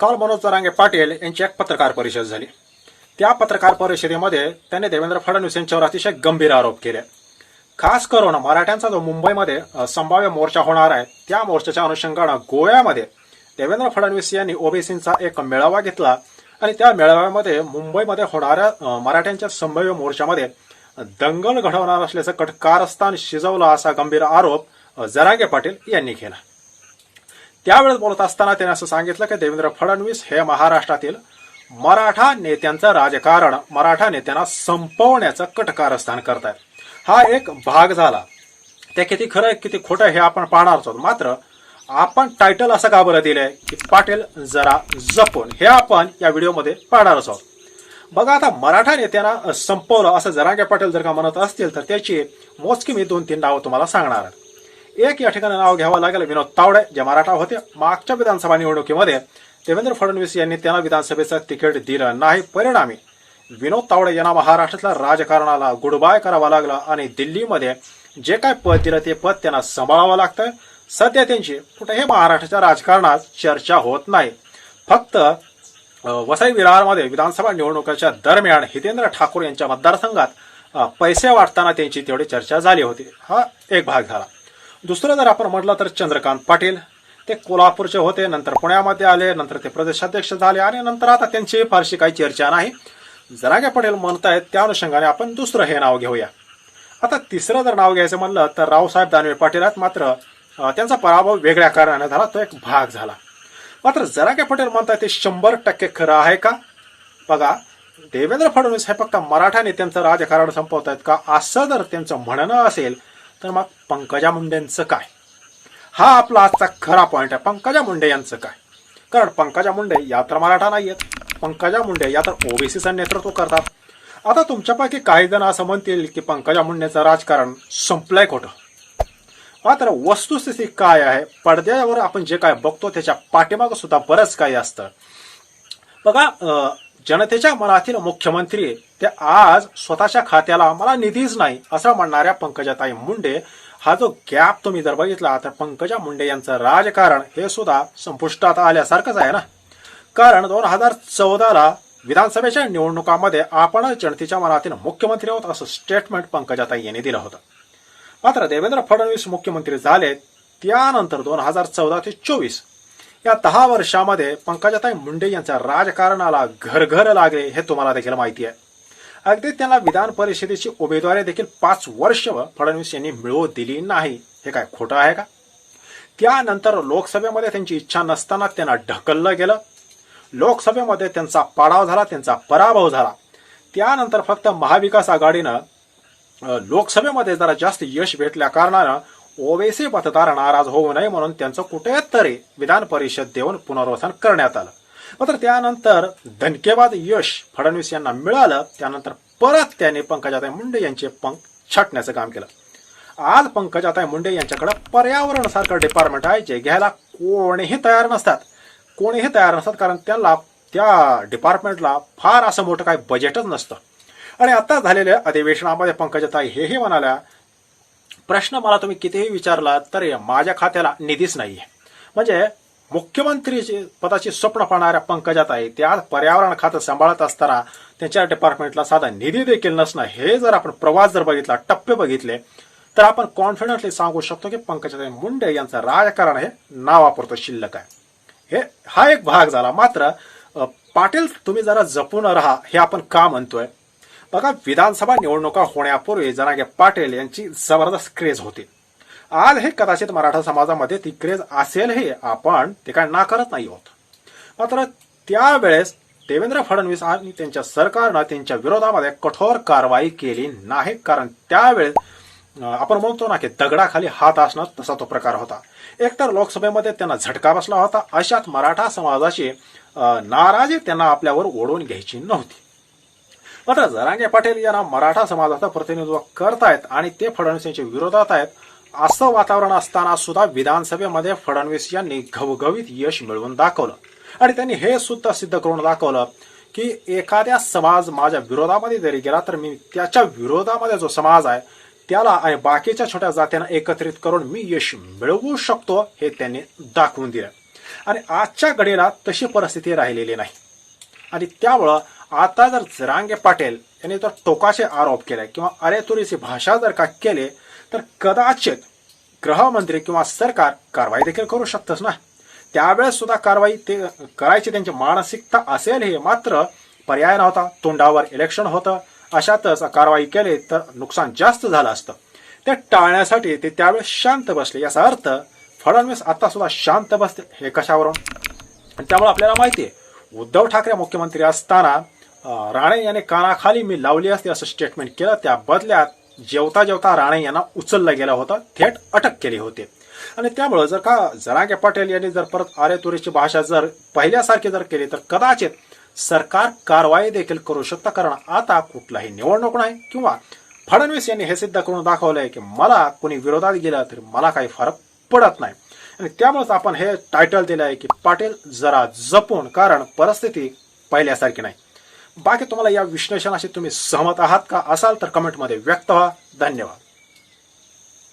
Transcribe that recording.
काल मनोज जरांगे पाटील यांची एक पत्रकार परिषद झाली. त्या पत्रकार परिषदेमध्ये त्यांनी देवेंद्र फडणवीस यांच्यावर अतिशय गंभीर आरोप केले. खास करून मराठ्यांचा जो मुंबईमध्ये संभाव्य मोर्चा होणार आहे त्या मोर्चाच्या अनुषंगानं गोव्यामध्ये देवेंद्र फडणवीस यांनी ओबीसींचा एक मेळावा घेतला आणि त्या मेळाव्यामध्ये मुंबईमध्ये होणाऱ्या मराठ्यांच्या संभाव्य मोर्चामध्ये दंगल घडवणार असल्याचं कटकारस्थान शिजवलं असा गंभीर आरोप जरागे जरांगे पाटील यांनी केला. त्यावेळेस बोलत असताना त्याने असं सांगितलं की देवेंद्र फडणवीस हे महाराष्ट्रातील मराठा नेत्यांचं राजकारण मराठा नेत्यांना संपवण्याचं कटकारस्थान करतायत. हा एक भाग झाला. ते किती खरं किती खोटं हे आपण पाहणार आहोत. मात्र आपण टायटल असं का बरं दिलंय की पाटील जरा जपून हे आपण या व्हिडिओमध्ये पाहणारच आहोत. बघा आता मराठा नेत्यांना संपवलं असं जरांगे पाटील जर का म्हणत असतील तर त्याची मोजकी मी दोन तीन नावं तुम्हाला सांगणार आहे. एक या ठिकाणी नाव घ्यावं लागेल. विनोद तावडे जे मराठा होते. मागच्या विधानसभा निवडणुकीमध्ये देवेंद्र फडणवीस यांनी त्यांना विधानसभेचं तिकीट दिलं नाही. परिणामी विनोद तावडे यांना महाराष्ट्रातल्या राजकारणाला गुडबाय करावा लागला आणि दिल्लीमध्ये जे काय पद दिलं ते पद त्यांना सांभाळावं लागतं. सध्या त्यांची कुठेही महाराष्ट्राच्या राजकारणात चर्चा होत नाही. फक्त वसई विरारमध्ये विधानसभा निवडणुकीच्या दरम्यान हितेंद्र ठाकूर यांच्या मतदारसंघात पैसे वाटताना त्यांची तेवढी चर्चा झाली होती. हा एक भाग झाला. दुसरं जर आपण म्हटलं तर चंद्रकांत पाटील. ते कोल्हापूरचे होते नंतर पुण्यामध्ये आले नंतर ते प्रदेशाध्यक्ष झाले आणि नंतर आता त्यांची फारशी काही चर्चा नाही. जरागे पटेल म्हणतायत त्या अनुषंगाने आपण दुसरं हे नाव घेऊया. आता तिसरं जर नाव घ्यायचं म्हणलं तर रावसाहेब दानवे पाटील आहेत. मात्र त्यांचा पराभव वेगळ्या कारणाने झाला तो एक भाग झाला. मात्र जरागे पटेल म्हणतात ते शंभर टक्के खरं आहे का? बघा देवेंद्र फडणवीस हे फक्त मराठा नेत्यांचं राजकारण संपवतायत का? असं जर त्यांचं म्हणणं असेल तर मग पंकजा मुंडेंचं काय? हा आपला आजचा खरा पॉईंट आहे. पंकजा मुंडे यांचं काय? कारण पंकजा मुंडे या तर मराठा नाही आहेत पंकजा मुंडे या तर ओबीसीचं नेतृत्व करतात. आता तुमच्यापैकी काही जण असं म्हणतील की पंकजा मुंडेचं राजकारण संपलंय खोटं. मात्र वस्तुस्थिती काय आहे? पडद्यावर आपण जे काय बघतो त्याच्या पाठीमागं सुद्धा बरंच काही असतं. बघा जनतेच्या मनातील मुख्यमंत्री ते आज स्वतःच्या खात्याला मला निधीच नाही असं म्हणणाऱ्या पंकजाताई मुंडे हा जो गॅप तुम्ही जर बघितला तर पंकजा मुंडे यांचं राजकारण हे सुद्धा संपुष्टात आल्यासारखंच आहे ना? कारण दोन हजार चौदाला विधानसभेच्या निवडणुकामध्ये आपण जनतेच्या मनातील मुख्यमंत्री आहोत असं स्टेटमेंट पंकजाताई यांनी दिलं होतं. मात्र देवेंद्र फडणवीस मुख्यमंत्री झाले त्यानंतर दोन हजार चौदा ते चोवीस या दहा वर्षामध्ये पंकजाताई मुंडे यांच्या राजकारणाला घर घर लागले हे तुम्हाला देखील माहिती आहे. अगदी त्यांना विधान परिषदेची उमेदवारी देखील पाच वर्ष फडणवीस यांनी मिळवू दिली नाही. हे काय खोटं आहे का? त्यानंतर लोकसभेमध्ये त्यांची इच्छा नसताना त्यांना ढकललं गेलं. लोकसभेमध्ये त्यांचा पाडाव झाला त्यांचा पराभव झाला. त्यानंतर फक्त महाविकास आघाडीनं लोकसभेमध्ये जरा जास्त यश भेटल्या कारणानं ओवेसी मतदार नाराज होऊ नये म्हणून त्यांचं कुठेतरी विधान परिषद देऊन पुनर्वसन करण्यात आलं. मात्र त्यानंतर धनकेबाद यश फडणवीस यांना मिळालं त्यानंतर परत त्यांनी पंकजाताई मुंडे यांचे पंख छाटण्याचं काम केलं. आज पंकजाताई मुंडे यांच्याकडे पर्यावरण सारखं डिपार्टमेंट आहे जे घ्यायला कोणीही तयार नसतात. कोणीही तयार नसतात कारण त्यांना त्या डिपार्टमेंटला फार असं मोठं काही बजेटच नसतं. आणि आता झालेल्या अधिवेशनामध्ये पंकजाताई हेही म्हणाल्या प्रश्न मला तुम्ही कितीही विचारला तरी माझ्या खात्याला निधीच नाहीये. म्हणजे मुख्यमंत्री पदाची स्वप्न पाहणाऱ्या पंकजाताई त्या पर्यावरण खातं सांभाळत असताना त्यांच्या डिपार्टमेंटला साधा निधी देखील नसणं हे जर आपण प्रवास जर बघितला टप्पे बघितले तर आपण कॉन्फिडंटली सांगू शकतो की पंकजाताई मुंडे यांचं राजकारण हे नावापुरतं शिल्लक आहे. हे हा एक भाग झाला. मात्र पाटील तुम्ही जरा जपून राहा हे आपण का म्हणतोय? बघा विधानसभा निवडणुका होण्यापूर्वी जनागे पाटील यांची जबरदस्त क्रेज होती. आज हे कदाचित मराठा समाजामध्ये ती क्रेज असेल हे आपण ते काय नाकारत नाही आहोत. मात्र त्यावेळेस देवेंद्र फडणवीस आणि त्यांच्या सरकारनं त्यांच्या विरोधामध्ये कठोर कारवाई केली नाही कारण त्यावेळेस आपण म्हणतो ना की दगडाखाली हात असणं तसा तो प्रकार होता. एकतर लोकसभेमध्ये त्यांना झटका बसला होता अशात मराठा समाजाची नाराजी त्यांना आपल्यावर ओढून घ्यायची नव्हती. मात्र जरांगे पाटील यांना मराठा समाजाचं प्रतिनिधित्व करतायत आणि ते फडणवीस यांच्या विरोधात आहेत असं वातावरण असताना सुद्धा विधानसभेमध्ये फडणवीस यांनी घवघवीत यश मिळवून दाखवलं. आणि त्यांनी हे सुद्धा सिद्ध करून दाखवलं की एखाद्या समाज माझ्या विरोधामध्ये जरी गेला तर मी त्याच्या विरोधामध्ये जो समाज आहे त्याला आणि बाकीच्या छोट्या जात्यांना एकत्रित करून मी यश मिळवू शकतो हे त्यांनी दाखवून दिलं. आणि आजच्या घडीला तशी परिस्थिती राहिलेली नाही. आणि त्यामुळं आता जर जरांगे पाटील यांनी जर टोकाचे आरोप केले किंवा अरेतुरीची भाषा जर का केले तर कदाचित गृहमंत्री किंवा सरकार कारवाई देखील करू शकतच ना. त्यावेळेस सुद्धा कारवाई ते करायची त्यांची मानसिकता असेल हे मात्र पर्याय नव्हता. तोंडावर इलेक्शन होतं. अशातच कारवाई केली तर नुकसान जास्त झालं असतं. ते टाळण्यासाठी ते त्यावेळेस शांत बसले. याचा अर्थ फडणवीस आता सुद्धा शांत बसते हे कशावरून? त्यामुळे आपल्याला माहिती आहे उद्धव ठाकरे मुख्यमंत्री असताना राणे यांनी कानाखाली मी लावली असते असं स्टेटमेंट केलं. त्या बदल्यात जेवता जेवता राणे यांना उचललं गेलं होतं. थेट अटक केली होती. आणि त्यामुळं जर का जरांगे पाटील यांनी जर परत आरे तुरीची भाषा जर पहिल्यासारखी जर केली तर कदाचित सरकार कारवाई देखील करू शकतं. कारण आता कुठलाही निवडणूक नाही किंवा फडणवीस यांनी हे सिद्ध करून दाखवलंय की मला कोणी विरोधात गेलं तरी मला काही फरक पडत नाही. आणि त्यामुळेच आपण हे टायटल दिलं आहे की पाटील जरा जपून कारण परिस्थिती पहिल्यासारखी नाही. बाकी तुम्हाला या विश्लेषणाशी तुम्ही सहमत आहात का असाल तर कमेंटमध्ये व्यक्त व्हा. धन्यवाद.